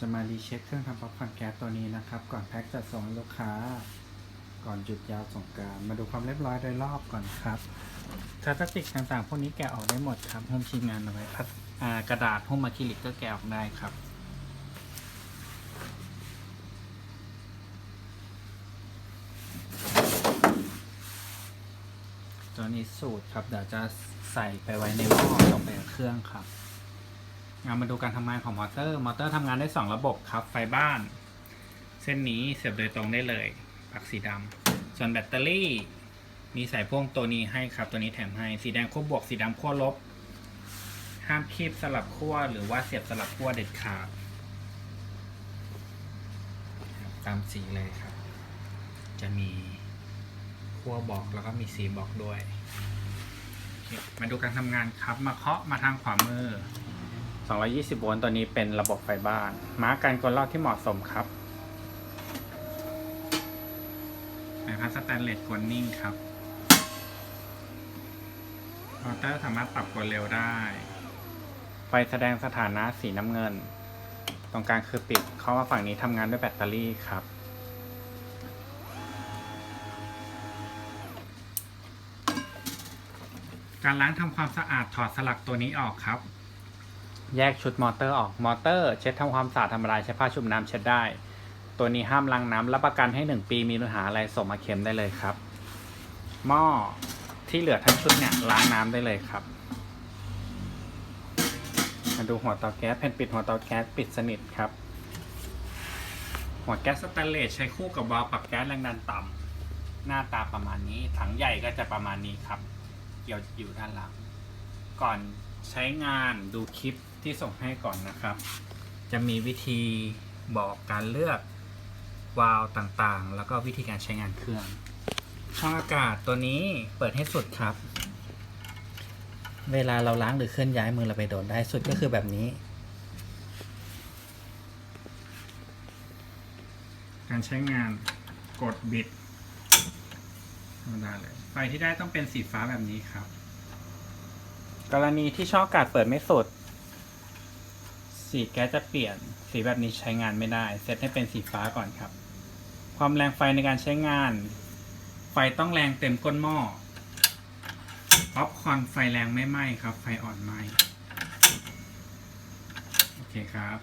จะมารีเช็คเครื่องทำป๊อปคอร์นแก๊สตัวนี้นะครับ ก่อนแพ็คจัดส่งให้ลูกค้า ก่อนหยุดยาวสงการ มาดูความเรียบร้อยโดยรอบก่อนครับพลาสติกต่างๆ พวกนี้แกะออกได้หมดครับหุ้มชิ้นงานเอาไว้พลาสอ่ากระดาษหุ้มอะคริลิกก็แกะออกได้ครับตัวนี้สูตรครับเดี๋ยวจะใส่ไปไว้ในหม้อส่งไปกับเครื่องครับามาดูการทำงานของมอเตอร์ มอเตอร์ทำงานได้ 2 ระบบครับ ไฟบ้าน เส้นนี้เสียบโดยตรงได้เลยปักสีดำ ส่วนแบตเตอรี่ มีสายพ่วงตัวนี้ให้ครับ ตัวนี้แถมให้ สีแดงขั้วบวก สีดำขั้วลบ ห้ามคีบสลับขั้วหรือว่าเสียบสลับขั้วเด็ดขาด ตามสีเลยครับ จะมีขั้วบอกแล้วก็มีสีบอกด้วย มาดูการทำงานครับ มาเคาะมาทางขวามือ 220 โวลต์ตัวนี้เป็นระบบไฟบ้าน มาร์กการกลรอบที่เหมาะสมครับใบพัดสแตนเลสกวนนิ่งครับมอเตอร์สามารถปรับกดเร็วได้ ไฟแสดงสถานะสีน้ำเงิน ตรงกลางคือปิดเข้ามาฝั่งนี้ทำงานด้วยแบตเตอรี่ครับการล้างทำความสะอาดถอดสลักตัวนี้ออกครับ แยกชุดมอเตอร์ออก มอเตอร์เช็ดทำความสะอาดธรรมดาใช้ผ้าชุบน้ำเช็ดได้ ตัวนี้ห้ามล้างน้ำรับประกันให้ 1 ปีมีปัญหาอะไรส่งมาเค็มได้เลยครับ หม้อที่เหลือทั้งชุดเนี่ยล้างน้ำได้เลยครับมาดูหัวเตาแก๊สแผ่นปิดหัวเตาแก๊สปิดสนิทครับ หัวแก๊สสแตนเลสใช้คู่กับวาล์วปรับแก๊สแรงดันต่ำหน้าตาประมาณนี้ถังใหญ่ก็จะประมาณนี้ครับ เกี่ยวอยู่ด้านหลังก่อน ใช้งานดูคลิปที่ส่งให้ก่อนนะครับ จะมีวิธีบอกการเลือกวาล์วต่างๆ แล้วก็วิธีการใช้งานเครื่อง ช่องอากาศตัวนี้เปิดให้สุดครับ เวลาเราล้างหรือเคลื่อนย้ายมือเราไปโดนได้สุดก็คือแบบนี้ การใช้งานกดบิดธรรมดาเลย ไฟที่ได้ต้องเป็นสีฟ้าแบบนี้ครับ กรณีที่ช่องอากาศเปิดไม่สุด สีแก๊สจะเปลี่ยน สีแบบนี้ใช้งานไม่ได้ เซตให้เป็นสีฟ้าก่อนครับ ความแรงไฟในการใช้งาน ไฟต้องแรงเต็มก้นหม้อป๊อปคอนไฟแรงไม่ไหม้ครับ ไฟอ่อนไหม้โอเคครับ